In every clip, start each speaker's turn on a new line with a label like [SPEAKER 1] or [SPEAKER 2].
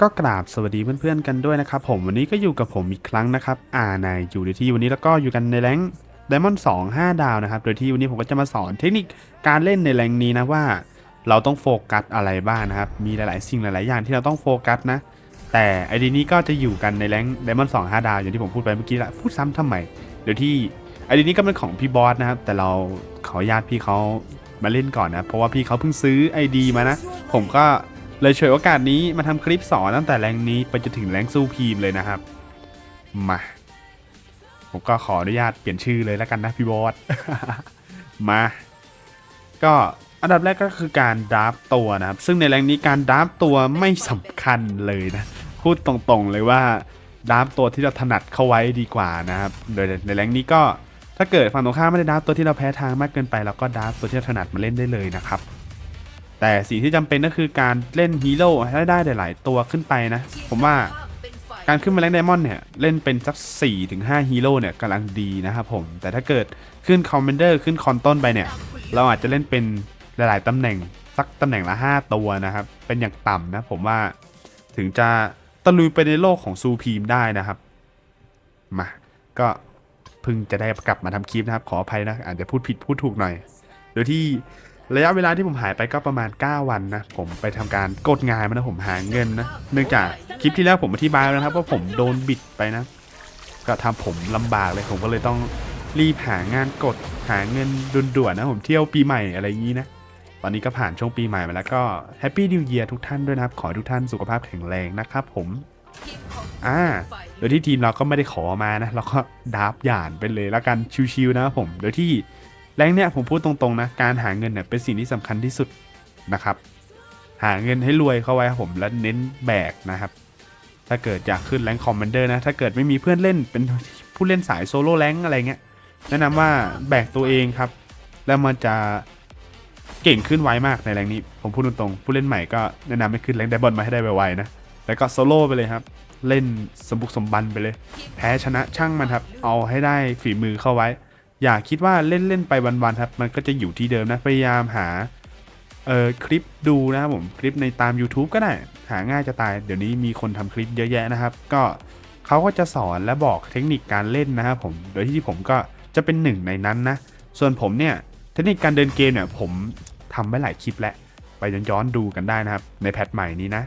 [SPEAKER 1] ก็กราบสวัสดีเพื่อนๆกันด้วยนะครับผมวันนี้ก็อยู่กับผมอีกครั้งนะครับอ่าในอยู่ในที่วันนี้แล้วก็อยู่กันในแรงไดมอนด์สองห้าดาวนะครับ โดยที่วันนี้ผมก็จะมาสอนเทคนิคการเล่นในแรงนี้นะว่า เราต้องโฟกัสอะไรบ้างนะครับ มีหลายๆ สิ่งหลายๆ อย่างที่เราต้องโฟกัสนะ แต่ไอดีนี้ก็จะอยู่กันในแรงไดมอนด์สองห้าดาวอย่างที่ผมพูดไปเมื่อกี้ละพูดซ้ำทำไมเดี๋ยที่ไอดีนี้ก็เป็นของพี่บอสนะครับแต่เราขออนุญาตพี่เขามาเล่นก่อนนะเพราะว่าพี่เขาเพิ่งซื้อไอดีมานะผมก็ เลยเฉวยโอกาสนี้มาทำคลิปสอนตั้งแต่แรงนี้ไปจนถึงแรงสู้พีมเลยนะครับ มา ผมก็ขออนุญาตเปลี่ยนชื่อเลยแล้วกันนะพี่บอส มา ก็อันดับแรกก็คือการดราฟตัวนะครับ ซึ่งในแรงนี้การดราฟตัวไม่สำคัญเลยนะ พูดตรงๆเลยว่าดราฟตัวที่เราถนัดเข้าไว้ดีกว่านะครับ โดยในแรงนี้ก็ถ้าเกิดฝั่งตรงข้ามไม่ได้ดราฟตัวที่เราแพ้ทางมากเกินไปเราก็ดราฟตัวที่เราถนัดมาเล่นได้เลยนะครับ แต่สิ่งที่จำเป็นก็คือการเล่นฮีโร่ให้ได้หลาย ๆ ตัวขึ้นไปนะ ผมว่าการขึ้นมาแรงไดมอนด์เนี่ย เล่นเป็นสัก4ถึง5ฮีโร่เนี่ยกำลังดีนะครับผม แต่ถ้าเกิดขึ้นคอมเมนเดอร์ขึ้นคอนต้นไปเนี่ย เราอาจจะเล่นเป็นหลาย ๆตำแหน่ง สักตำแหน่งละ 5 ตัวนะครับ เป็นอย่างต่ำนะผมว่าถึงจะตะลุยไปในโลกของซูพีมได้นะครับ มา ก็เพิ่งจะได้กลับมาทำคลิปนะครับ ขออภัยนะ อาจจะพูดผิดพูดถูกหน่อย โดยที่ ระยะเวลาที่ผมหายไปก็ประมาณ 9 วันนะ ผมไปทำการกดงานมานะผมหาเงินนะ เนื่องจากคลิปที่แล้วผมอธิบายแล้วนะครับว่าผมโดนบิดไปนะ ก็ทำผมลำบากเลยผมก็เลยต้องรีบหางานกดหาเงินด่วนๆนะผมเที่ยวปีใหม่อะไรอย่างนี้นะ ตอนนี้ก็ผ่านช่วงปีใหม่มาแล้วก็แฮปปี้นิวเยียร์ทุกท่านด้วยนะครับ ขอทุกท่านสุขภาพแข็งแรงนะครับผมอ่าโดยที่ทีมเราก็ไม่ได้ขอมานะ เราก็ดับหยานไปเลยแล้วกันชิวๆนะผม โดยที่ แรงเนี้ยผมพูดตรงๆนะการหาเงินเนี่ยเป็นสิ่งที่สำคัญที่สุดนะครับ หาเงินให้รวยเข้าไว้ผมแล้วเน้นแบกนะครับ ถ้าเกิดอยากขึ้นแรงคอมมานเดอร์นะถ้าเกิดไม่มีเพื่อนเล่นเป็นผู้เล่นสายโซโล่แรงอะไรเงี้ยแนะนำว่าแบกตัวเองครับ แล้วมันจะเก่งขึ้นไวมากในแรงนี้ ผมพูดตรงๆผู้เล่นใหม่ก็แนะนำให้ขึ้นแรงไดบอลมาให้ได้ไวๆนะแล้วก็โซโล่ไปเลยครับเล่นสมบุกสมบันไปเลย แพ้ชนะช่างมันครับ เอาให้ได้ฝีมือเข้าไว้ อย่าคิดว่าเล่นเล่นๆไปวันๆครับ มันก็จะอยู่ที่เดิมนะ พยายามหาเอ่อคลิปดูนะครับผมคลิปในตาม YouTube ก็ได้ หาง่ายจะตาย เดี๋ยวนี้มีคนทำคลิปเยอะแยะนะครับ ก็เขาก็จะสอนและบอกเทคนิคการเล่นนะครับผมโดยที่ผมก็จะเป็นหนึ่งในนั้นนะ ส่วนผมเนี่ยเทคนิคการเดินเกมเนี่ยผมทำไว้หลายคลิปแล้วไปย้อนๆดูกันได้นะครับ ในแพทใหม่นี้นะ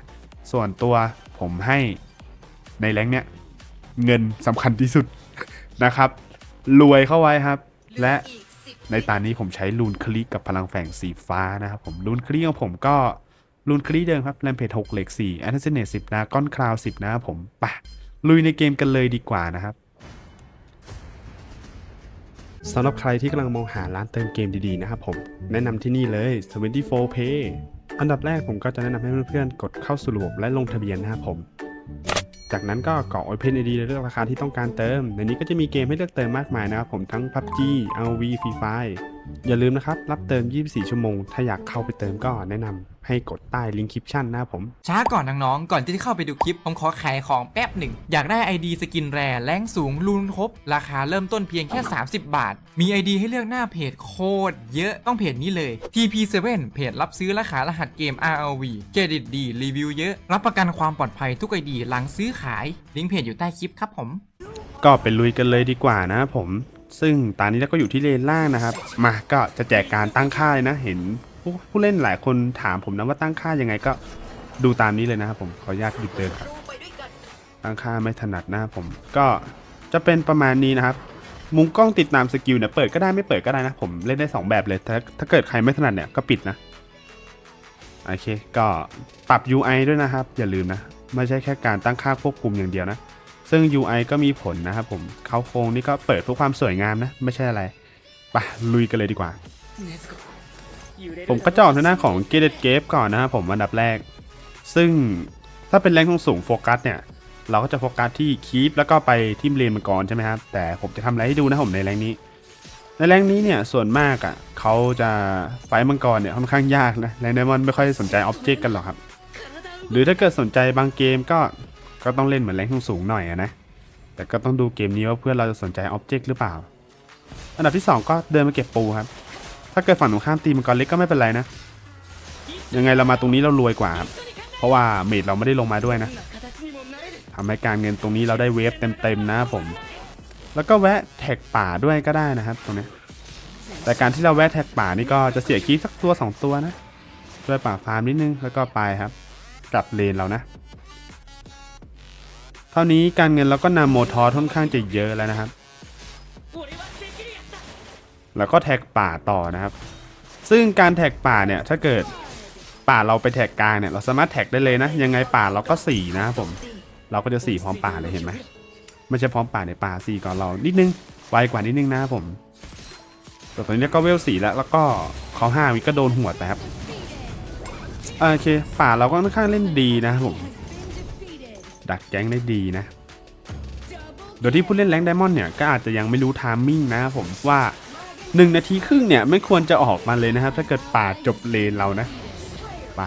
[SPEAKER 1] ส่วนตัวผมให้ในแรงเนี่ยเงินสำคัญที่สุดนะครับ รวยเข้าไว้ครับ และในตอนนี้ผมใช้ลูนคลิกกับพลังแฝงสีฟ้านะครับผมลูนคลิกของผมก็ลูนคลิกเดิมครับแรมเพจ6เหล็ก4แอนเซเนต10นะก้อนคราว10นะครับผมไปะลุยในเกมกันเลยดีกว่านะครับสำหรับใครที่กำลังมองหาร้านเติมเกมดีๆนะครับผมแนะนำที่นี่เลย 24 Pay อันดับแรกผมก็จะแนะนำให้เพื่อนๆกดเข้าสู่ระบบและลงทะเบียนนะครับผม จากนั้นก็กรอก Open ID และเลือกราคาที่ต้องการเติม ในนี้ก็จะมีเกมให้เลือกเติมมากมายนะครับผมทั้ง PUBG RV Free Fire อย่าลืมนะครับ รับเติม 24 ชั่วโมง ถ้าอยากเข้าไปเติมก็แนะนำ ให้กดใต้ลิงก์คลิปชั่นนะครับผม
[SPEAKER 2] ช้าก่อนน้องๆ ก่อนที่จะเข้าไปดูคลิป ผมขอขายของแป๊บหนึ่ง อยากได้ ID สกินแรแรงสูงรูนครบ ราคาเริ่มต้นเพียงแค่ 30 บาท มี ID ให้เลือกหน้าเพจโคตรเยอะต้องเพจนี้เลย TP7 เพจรับซื้อและขายรหัสเกม RLV เครดิตดีรีวิวเยอะ รับประกันความปลอดภัยทุก ID หลังซื้อขาย ลิงก์เพจอยู่ใต้คลิปครับผม
[SPEAKER 1] ก็ไปลุยกันเลยดีกว่านะครับผม ซึ่งตอนนี้เราก็อยู่ที่เลนล่างนะครับ มาก็จะแจกการตั้งค่าเลยนะ เห็น ผู้ผู้เล่นหลายคนถามผมนะว่าตั้งค่ายังไงก็ดูตามนี้เลยนะครับผมขออนุญาตหยุดเดินครับตั้งค่าไม่ถนัดนะผมก็จะเป็นประมาณนี้นะครับ มุมกล้องติดตามสกิลเนี่ยเปิดก็ได้ไม่เปิดก็ได้นะผมเล่นได้สองแบบเลยถ้าถ้าเกิดใครไม่ถนัดเนี่ยก็ปิดนะโอเคก็ปรับ UI ด้วยนะครับ อย่าลืมนะไม่ใช่แค่การตั้งค่าควบคุมอย่างเดียวนะ ซึ่ง UI ก็มีผลนะครับผมเขาโครงนี่ก็เปิดเพื่อความสวยงามนะ ไม่ใช่อะไรไปลุยกันเลยดีกว่า ผมก็จะออกทางหน้าของ g a t e d g a p ก่อนนะครับผมอันดับแรก ซึ่งถ้าเป็นแรงสูงโฟกัสเนี่ย เราก็จะโฟกัสที่คีปแล้วก็ไปทิมเลนมังกรใช่ไหมครับ แต่ผมจะทำอะไรให้ดูนะผมในแรงนี้ ในแรงนี้เนี่ยส่วนมากอะ่ะเขาจะไฟมังกรเนี่ยค่อนข้างยากนะแรงไดมอนด์ไม่ค่อยสนใจออบเจกต์กันหรอกครับ หรือถ้าเกิดสนใจบางเกมก็ก็ต้องเล่นเหมือนแรงสูงหน่อยอะนะแต่ก็ต้องดูเกมนี้ว่าเพื่อนเราจะสนใจออบเจกต์หรือเปล่า อันดับที่ 2 ก็เดินมาเก็บปูครับ ถ้าเกิดฝั่งตรงข้ามตีมังกรเล็กก็ไม่เป็นไรนะ ยังไงเรามาตรงนี้เรารวยกว่าครับเพราะว่าเมดเราไม่ได้ลงมาด้วยนะทำให้การเงินตรงนี้เราได้เวฟเต็มๆนะผม แล้วก็แวะแท็กป่าด้วยก็ได้นะครับตรงนี้ แต่การที่เราแวะแท็กป่านี่ก็จะเสียคีสักตัวสองตัวนะด้วยป่าฟาร์มนิดนึงแล้วก็ไปครับ กลับเลนเรานะเท่านี้การเงินเราก็นำโมทอร์ค่อนข้างจะเยอะแล้วนะครับ แล้วก็แท็กป่าต่อนะครับ ซึ่งการแท็กป่าเนี่ยถ้าเกิดป่าเราไปแท็กกลางเนี่ยเราสามารถแท็กได้เลยนะ ยังไงป่าเราก็สีนะครับผม เราก็จะสีพร้อมป่าเลยเห็นไหมไม่ใช่พร้อมป่าในป่าสีก่อนเรานิดนึงไวกว่านิดนึงนะครับผมแต่ตอนนี้ก็เวลสี่แล้วแล้วก็เขาห้าวิก็โดนหัวดไปครับโอเคป่าเราก็ค่อนข้างเล่นดีนะผมดักแก๊งได้ดีนะ โดยที่ผู้เล่นแรงไดมอนด์เนี่ยก็อาจจะยังไม่รู้ทามมิ่งนะครับผมว่า 1นาทีครึ่งเนี่ยไม่ควรจะออกมาเลยนะครับ ถ้าเกิดป่าจบเลนเรานะไป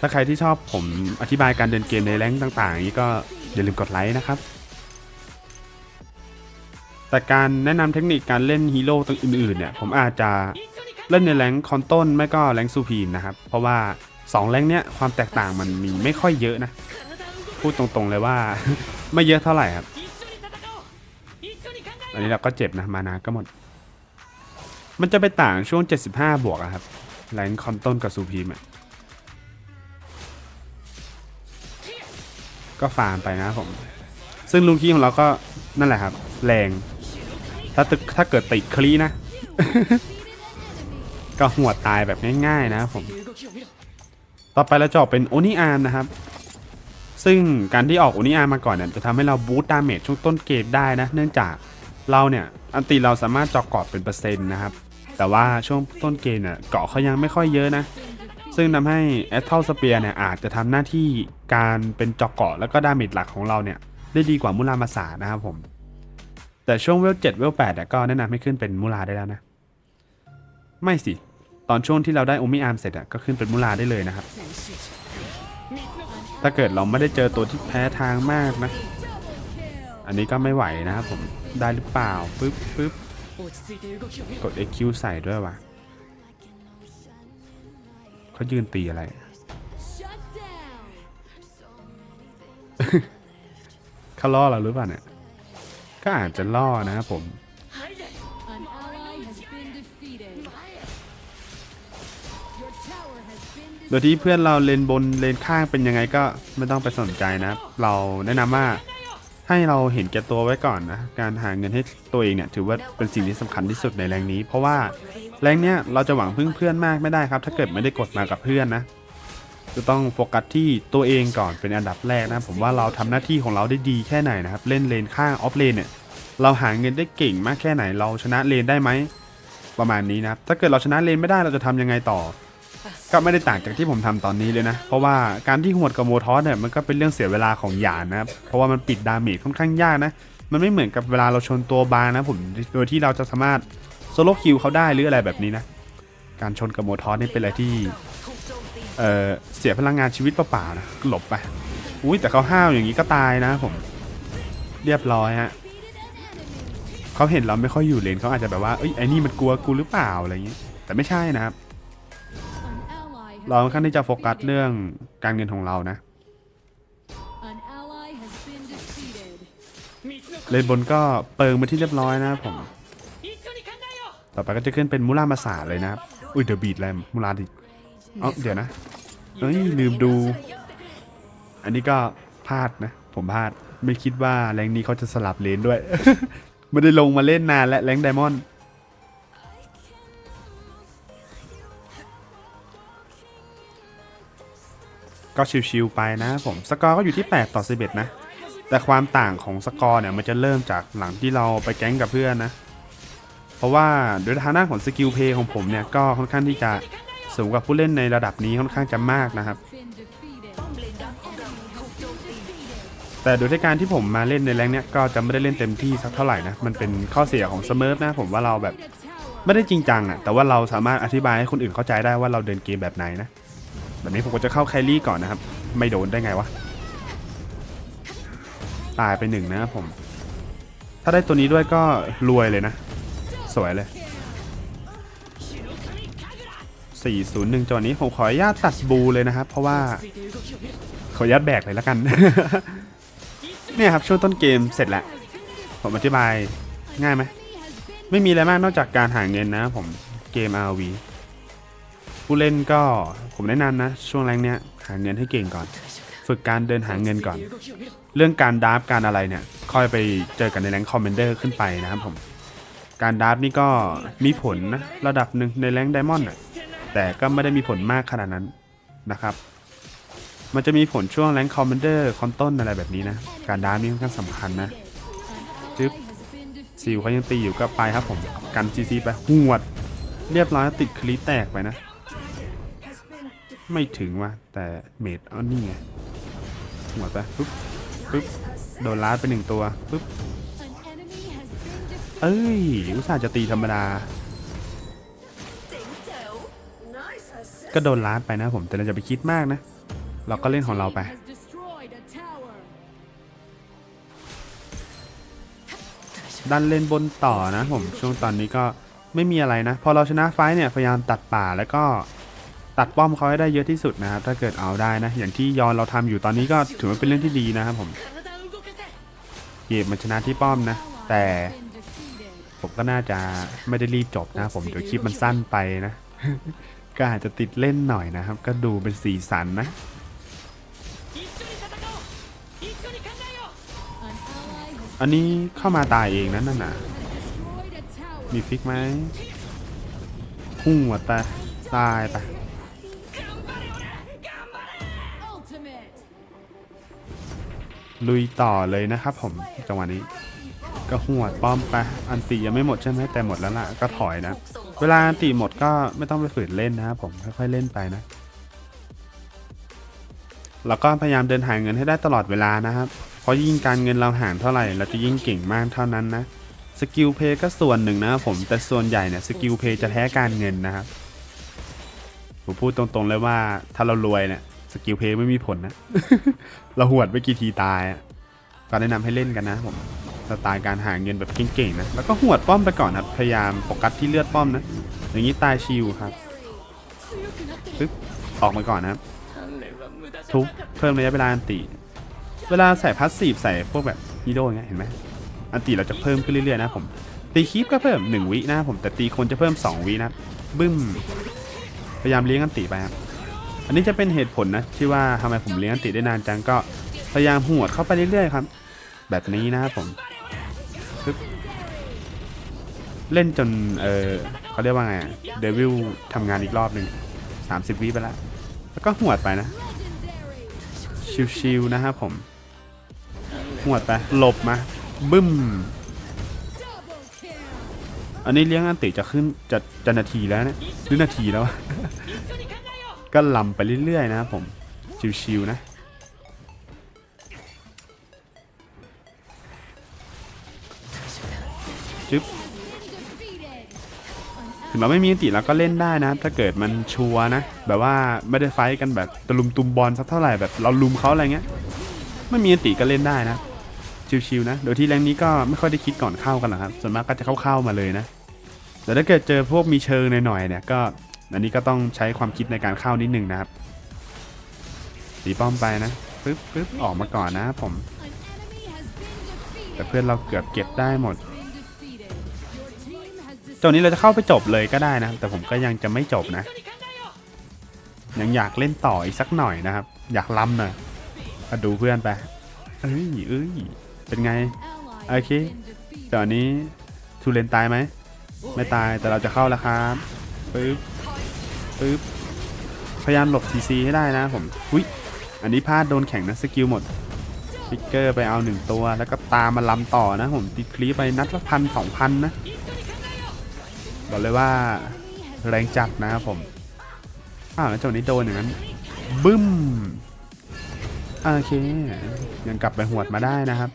[SPEAKER 1] ถ้าใครที่ชอบผมอธิบายการเดินเกมในแรงต่างๆอย่างนี้ก็อย่าลืมกดไลค์นะครับ แต่การแนะนำเทคนิคการเล่นฮีโร่ตัวอื่นๆเนี่ยผมอาจจะเล่นในแรงคอนต้นไม่ก็แรงซูพีมนะครับ เพราะว่า 2 แรงเนี้ยความแตกต่างมันมีไม่ค่อยเยอะนะ พูดตรงๆเลยว่าไม่เยอะเท่าไหร่ครับ อันนี้เราก็เจ็บนะมานาก็หมด มันจะไปต่างช่วง 75 บวกอะครับแรงคอนต้นกับซูพีมอะก็ฟาร์มไปนะผม ซึ่งลุงคีของเราก็นั่นแหละครับ แรง ถ้าตึกถ้าเกิดติดคลีนะ ก็หัวตายแบบง่ายๆนะผม ต่อไปเราจะออกเป็นโอนิอาร์มนะครับ ซึ่งการที่ออกโอนิอาร์มมาก่อนเนี่ยจะทำให้เราบูตดาเมจช่วงต้นเกมได้นะ เนื่องจาก เราเนี่ยอันตีเราสามารถเจาะเกาะเป็นเปอร์เซ็นต์นะครับ แต่ว่าช่วงต้นเกมเนี่ยเกาะเขายังไม่ค่อยเยอะนะ ซึ่งทำให้แอตเทลสเปียร์เนี่ยอาจจะทำหน้าที่การเป็นเจาะเกาะแล้วก็ดาเมจหลักของเราเนี่ยได้ดีกว่ามุรามาสานะครับผม แต่ช่วงเวล7เวล8เนี่ยก็แนะนำให้ขึ้นเป็นมุราได้แล้วนะ ไม่สิ ตอนช่วงที่เราได้โอมิอาร์มเสร็จอะก็ขึ้นเป็นมุราได้เลยนะครับ ถ้าเกิดเราไม่ได้เจอตัวที่แพ้ทางมากนะ อันนี้ก็ไม่ไหวนะครับผมได้หรือเปล่าปึ๊บปึ๊บกด EQ ใส่ด้วยวะเขายืนตีอะไร เขาล่อเราหรือเปล่าเนี่ย ก็อาจจะล่อนะครับผม โดยที่เพื่อนเราเลนบนเลนข้างเป็นยังไงก็ไม่ต้องไปสนใจนะ เราแนะนำว่า ให้เราเห็นแก่ตัวไว้ก่อนนะ การหาเงินให้ตัวเองเนี่ยถือว่าเป็นสิ่งที่สำคัญที่สุดในแรงนี้ เพราะว่าแรงเนี้ยเราจะหวังพึ่งเพื่อนมากไม่ได้ครับ ถ้าเกิดไม่ได้กดมากับเพื่อนนะ จะต้องโฟกัสที่ตัวเองก่อนเป็นอันดับแรกนะ ผมว่าเราทำหน้าที่ของเราได้ดีแค่ไหนนะครับ เล่นเลนข้างออฟเลนเนี่ยเราหาเงินได้เก่งมากแค่ไหน เราชนะเลนได้ไหมประมาณนี้นะครับถ้าเกิดเราชนะเลนไม่ได้เราจะทำยังไงต่อ ก็ไม่ได้ต่างจากที่ผมทำตอนนี้เลยนะ เพราะว่าการที่หวดกับโมทอสเนี่ยมันก็เป็นเรื่องเสียเวลาของหยานนะครับเพราะว่ามันปิดดาเมจค่อนข้างยากนะ มันไม่เหมือนกับเวลาเราชนตัวบางนะผมโดยที่เราจะสามารถโซโล่คิวเขาได้หรืออะไรแบบนี้นะการชนกับโมทอสนี่เป็นอะไรที่เออเสียพลังงานชีวิตเปล่าๆนะหลบไปอุ้ยแต่เขาห้าวอย่างนี้ก็ตายนะผมเรียบร้อยฮะเขาเห็นเราไม่ค่อยอยู่เลนเขาอาจจะแบบว่าเอ้ยไอ้นี่มันกลัวกูหรือเปล่าอะไรอย่างเงี้แต่ไม่ใช่นะครับ เราค่อนข้างที่จะโฟกัสเรื่องการเงินของเรานะ
[SPEAKER 3] An ally has been defeated.
[SPEAKER 1] เลนบนก็เปิงไปที่เรียบร้อยนะครับผม ต่อไปก็จะขึ้นเป็นมูรามาสาเลยนะครับ อุ้ยเดอะบีดแลมมูราดิเอ้าเดี๋ยวนะเอ้ยลืมดู อันนี้ก็พลาดนะ ผมพลาด ไม่คิดว่าแรงนี้เขาจะสลับเลนด้วย ไม่ได้ลงมาเล่นนานและแรงไดมอนด์ ก็ชิวๆไปนะครับผมสกอร์ก็อยู่ที่ 8 ต่อ 11 นะ แต่ความต่างของสกอร์เนี่ยมันจะเริ่มจากหลังที่เราไปแก๊งกับเพื่อนนะ เพราะว่าโดยทางด้านของสกิลเพย์ของผมเนี่ยก็ค่อนข้างที่จะสูงกว่าผู้เล่นในระดับนี้ค่อนข้างจะมากนะครับ แต่โดยที่การที่ผมมาเล่นในแรงเนี้ยก็จะไม่ได้เล่นเต็มที่สักเท่าไหร่นะ มันเป็นข้อเสียของสมิร์ฟนะผมว่าเราแบบไม่ได้จริงจังอะแต่ว่าเราสามารถอธิบายให้คนอื่นเข้าใจได้ว่าเราเดินเกมแบบไหนนะ แบบนี้ผมก็จะเข้าแครี่ก่อนนะครับ ไม่โดนได้ไงวะ ตายไปหนึ่งนะครับผม ถ้าได้ตัวนี้ด้วยก็รวยเลยนะ สวยเลย 401จังหวะนี้ผมขออนุญาตตัดบูเลยนะครับ เพราะว่าขออนุญาตแบกเลยแล้วกัน เนี่ยครับช่วงต้นเกมเสร็จแล้ว ผมอธิบายง่ายไหม ไม่มีอะไรมากนอกจากการหาเงินนะผมเกม RV ผู้เล่นก็ผมแนะนำนะ ช่วงแรงเนี้ยหาเงินให้เก่งก่อน ฝึกการเดินหาเงินก่อน เรื่องการดราฟการอะไรเนี่ย ค่อยไปเจอกันในแรงคอมเมนเดอร์ขึ้นไปนะครับผม การดราฟนี่ก็มีผลนะระดับหนึ่งในแรงไดมอนด์แต่ก็ไม่ได้มีผลมากขนาดนั้นนะครับมันจะมีผลช่วงแรงคอมเมนเดอร์คอนต้นอะไรแบบนี้นะ การดราฟนี่ค่อนข้างสำคัญนะจึ๊บซิลเขายังตีอยู่ก็ไปครับผม กันซีซีไปหวด เรียบร้อยติดคลีแตกไปนะ ไม่ถึงว่ะแต่เมดเอานี่ไงหวดไปปุ๊บปุ๊บโดนลาดไปหนึ่งตัวปุ๊บเอ้ยอุตส่าห์จะตีธรรมดา ก็โดนลาดไปนะผมแต่เราจะไปคิดมากนะ เราก็เล่นของเราไปดันเลนบนต่อนะผมช่วงตอนนี้ก็ไม่มีอะไรนะ พอเราชนะไฟเนี่ยพยายามตัดป่าแล้วก็ ตัดป้อมเขาให้ได้เยอะที่สุดนะครับถ้าเกิดเอาได้นะ อย่างที่ยอนเราทำอยู่ตอนนี้ก็ถือว่าเป็นเรื่องที่ดีนะครับผมเกมมันชนะที่ป้อมนะ แต่ผมก็น่าจะไม่ได้รีบจบนะผมเดี๋ยวคลิปมันสั้นไปนะ ก็อาจจะติดเล่นหน่อยนะครับ ก็ดูเป็นสีสันนะอันนี้เข้ามาตายเองนะนั่นน่ะ มีฟิกไหม พุ่งหมดไปตายไป ลุยต่อเลยนะครับผมจังหวะนี้ ก็หัวดป้อมไปอันตียังไม่หมดใช่ไหมแต่หมดแล้วล่ะก็ถอยนะ เวลาอันตีหมดก็ไม่ต้องไปฝืนเล่นนะครับผมค่อยๆเล่นไปนะแล้วก็พยายามเดินหาเงินให้ได้ตลอดเวลานะครับ เพราะยิ่งการเงินเราห่างเท่าไหร่เราจะยิ่งเก่งมากเท่านั้นนะ สกิลเพย์ก็ส่วนหนึ่งนะครับผม แต่ส่วนใหญ่เนี่ยสกิลเพย์จะแท้การเงินนะครับ ผมพูดตรงๆเลยว่าถ้าเรารวยเนี่ย สกิลเพย์ไม่มีผลนะ เราหวดไปกี่ทีตายอะก็แนะนำให้เล่นกันนะผมสไตล์การหาเงินแบบเก่งๆนะ แล้วก็หวดป้อมไปก่อนครับพยายามโฟกัสที่เลือดป้อมนะ อย่างนี้ตายชิวครับปึ๊บออกมาก่อนนะครับทุบเพิ่มระยะเวลาอันติเวลาใส่พาสซีฟใส่พวกแบบฮีโร่อย่างเงี้ยเห็นไหมอันติเราจะเพิ่มขึ้นเรื่อยๆนะผมตีคีปก็เพิ่ม 1 วินะผมแต่ตีคนจะเพิ่ม 2 วินะบึ้มพยายามเลี้ยงอันติไปครับ อันนี้จะเป็นเหตุผลนะที่ว่าทำไมผมเลี้ยงอันติได้นานจังก็พยายามหวดเข้าไปเรื่อยๆครับ แบบนี้นะครับผมเล่นจนเออเขาเรียกว่าไงเดวิลทำงานอีกรอบหนึ่ง30 วิไปแล้วแล้วก็หวดไปนะ ชิวๆนะครับผมหวดไปหลบมาบึ้ม อันนี้เลี้ยงอันติจะขึ้นจะจะนาทีแล้วนะหรือนาทีแล้ว ก็ลำไปเรื่อยๆนะครับผม ชิวๆนะ จึ๊บถึงเราไม่มีอันติเราก็เล่นได้นะ ถ้าเกิดมันชัวนะ แบบว่าไม่ได้ไฟกันแบบตะลุมตุมบอลสักเท่าไหร่แบบเราลุมเขาอะไรเงี้ย ไม่มีอันติก็เล่นได้นะ ชิวๆนะ โดยที่แรงนี้ก็ไม่ค่อยได้คิดก่อนเข้ากันหรอกครับ ส่วนมากก็จะเข้าๆมาเลยนะ แต่ถ้าเกิดเจอพวกมีเชิงหน่อยๆเนี่ยก็ อันนี้ก็ต้องใช้ความคิดในการเข้านิดนึงนะครับตีป้อมไปนะปึ๊บปึ๊บออกมาก่อนนะผม แต่เพื่อนเราเกือบเก็บได้หมดจนนี้เราจะเข้าไปจบเลยก็ได้นะแต่ผมก็ยังจะไม่จบนะ ยังอยากเล่นต่ออีกสักหน่อยนะครับ อยากล้ำหน่อยมาดูเพื่อนไปเอ้ยเอ้ยเป็นไงโอเคตอนนี้ทูเลนตายไหมไม่ตายแต่เราจะเข้าแล้วครับปึ๊บ ปึ๊บพยายามหลบซีซีให้ได้นะผมอุ้ยอันนี้พลาดโดนแข่งนะสกิลหมดฟิกเกอร์ไปเอาหนึ่งตัว แล้วก็ตามมาลำต่อนะผมติดคลีปไปนัดละพันสองพันนะ บอกเลยว่าแรงจัดนะครับผมอ้าวแล้วจังหวะนี้โดนอย่างนั้น บึ้มโอเค ยังกลับไปหวดมาได้นะครับ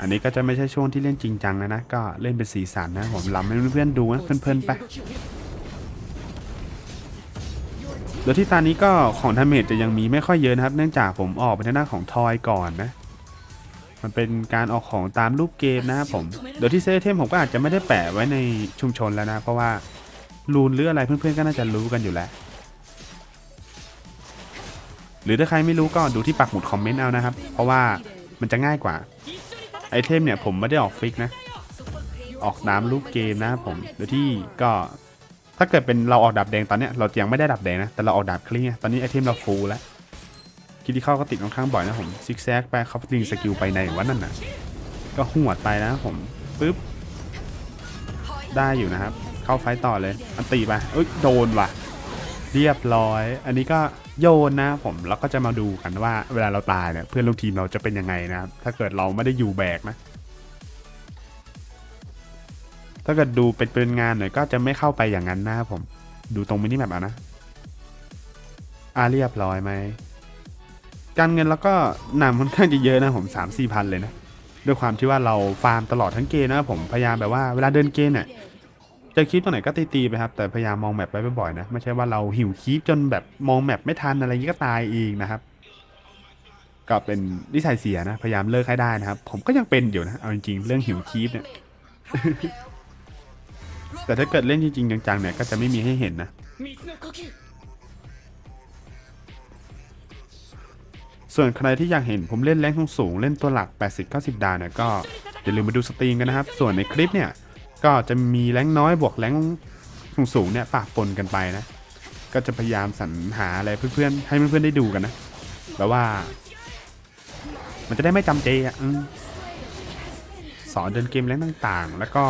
[SPEAKER 1] อันนี้ก็จะไม่ใช่ช่วงที่เล่นจริงจังแล้วนะ ก็เล่นเป็นสีสันนะผมลำให้เพื่อนๆดูนะเพลินๆไปโดยที่ตอนนี้ก็ของดาเมจจะยังมีไม่ค่อยเยอะนะครับ เนื่องจากผมออกไปทางด้าของทอยก่อนนะ มันเป็นการออกของตามรูปเกมนะครับผม โดยที่เซตเทมผมก็อาจจะไม่ได้แปะไว้ในชุมชนแล้วนะ เพราะว่ารูนหรืออะไรเพื่อนๆก็น่าจะรู้กันอยู่แล้ว หรือถ้าใครไม่รู้ก็ดูที่ปักหมุดคอมเมนต์เอานะครับ เพราะว่า มันจะง่ายกว่า ไอเทมเนี่ยผมไม่ได้ออกฟิกนะ ออกน้ำรูปเกมนะผมโดยที่ก็ถ้าเกิดเป็นเราออกดาบแดงตอนเนี้ยเรายังไม่ได้ดาบแดงนะแต่เราออกดาบคลี่ไงตอนนี้ไอเทมเราฟูลแล้วคิดที่เข้าก็ติดค่อนข้างบ่อยนะผมซิกแซกไปเขาลิงสกิลไปในว่านั่นน่ะก็หัวดไปนะผมปึ๊บได้อยู่นะครับ เข้าไฟต์ต่อเลย อันตีไปเอ้ยโดนว่ะ เรียบร้อย อันนี้ก็ โยนนะผมแล้วก็จะมาดูกันว่าเวลาเราตายเนี่ยเพื่อนร่วมทีมเราจะเป็นยังไงนะครับถ้าเกิดเราไม่ได้อยู่แบกนะ ถ้าเกิดดูเป็นเป็นงานหน่อยก็จะไม่เข้าไปอย่างนั้นนะครับผมดูตรงมินิแมปเอานะอ่าเรียบร้อยไหมการเงินแล้วก็นำค่อนข้างจะเยอะนะผมสามสี่พันเลยนะด้วยความที่ว่าเราฟาร์มตลอดทั้งเกมนะผมพยายามแบบว่าเวลาเดินเกมเนี่ย จะคลิปตรงไหนก็ตีๆไปครับ แต่พยายามมองแมปไว้บ่อยๆนะไม่ใช่ว่าเราหิวคลิปจนแบบมองแมปไม่ทันอะไรอย่างนี้ก็ตายเองนะครับ ก็เป็นนิสัยเสียนะ พยายามเลิกให้ได้นะครับ ผมก็ยังเป็นอยู่นะเอาจริงๆเรื่องหิวคลิปเนี่ย แต่ถ้าเกิดเล่นจริงๆจังๆเนี่ยก็จะไม่มีให้เห็นนะส่วนใครที่อยากเห็นผมเล่นแรงสูงเล่นตัวหลัก 80-90 ดาวเนี่ยก็อย่าลืมมาดูสตรีมกันนะครับ ส่วนในคลิปเนี่ย ก็จะมีแรงน้อยบวกแรงสูงๆเนี่ยปะปนกันไปนะ ก็จะพยายามสรรหาอะไรเพื่อนๆให้เพื่อนๆได้ดูกันนะแบบว่า มันจะได้ไม่จำเจอะสอนเดินเกมแรงต่างๆ แล้วก็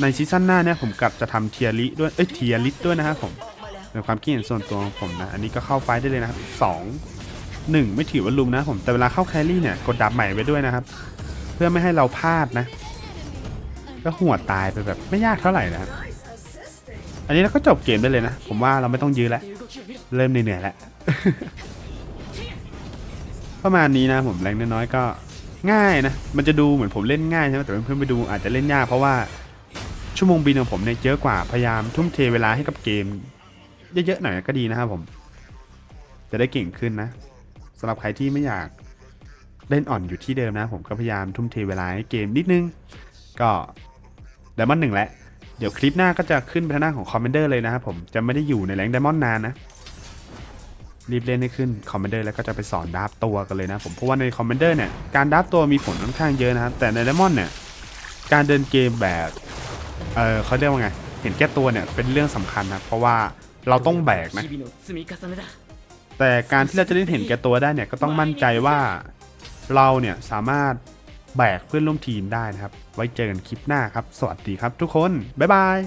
[SPEAKER 1] ในซีซั่นหน้าเนี่ยผมกลับจะทำเทียริด้วยเอ้ยเทียริสด้วยนะครับผมในความคิดเห็นส่วนตัวของผมนะอันนี้ก็เข้าไฟได้เลยนะครับสองหนึ่งไม่ถือว่าลุมนะผมแต่เวลาเข้าแครี่เนี่ยกดดับใหม่ไว้ด้วยนะครับ เพื่อไม่ให้เราพลาดนะ ก็หัวตายไปแบบไม่ยากเท่าไหร่นะครับอันนี้เราก็จบเกมได้เลยนะ ผมว่าเราไม่ต้องยื้อแล้ว เริ่มเหนื่อยแล้ว ประมาณนี้นะผมแรงน้อยๆก็ง่ายนะ มันจะดูเหมือนผมเล่นง่ายใช่ไหมแต่เพื่อนๆไปดูอาจจะเล่นยากเพราะว่าชั่วโมงบินของผมเนี่ยเยอะกว่าพยายามทุ่มเทเวลาให้กับเกม เยอะๆหน่อยก็ดีนะครับผม จะได้เก่งขึ้นนะสำหรับใครที่ไม่อยากเล่นอ่อนอยู่ที่เดิมนะ ผมก็พยายามทุ่มเทเวลาให้เกมนิดนึง ก็ ไดมอนหนึ่งแล้วเดี๋ยวคลิปหน้าก็จะขึ้นไปทางหน้าของคอมเมนเดอร์เลยนะครับผมจะไม่ได้อยู่ในแรงไดมอนนานนะรีบเล่นให้ขึ้นคอมเมนเดอร์แล้วก็จะไปสอนดับตัวกันเลยนะผมเพราะว่าในคอมเมนเดอร์เนี่ยการดับตัวมีผลค่อนข้างเยอะนะครับแต่ในไดมอนเนี่ยการเดินเกมแบบเออเขาเรียกว่าไง เห็นแก้ตัวเนี่ยเป็นเรื่องสำคัญนะเพราะว่าเราต้องแบกนะแต่การที่เราจะได้เห็นแก่ตัวได้เนี่ยก็ต้องมั่นใจว่าเราเนี่ยสามารถ แบกเพื่อนร่วมทีมได้นะครับ ไว้เจอกันคลิปหน้าครับ สวัสดีครับทุกคน บ๊ายบาย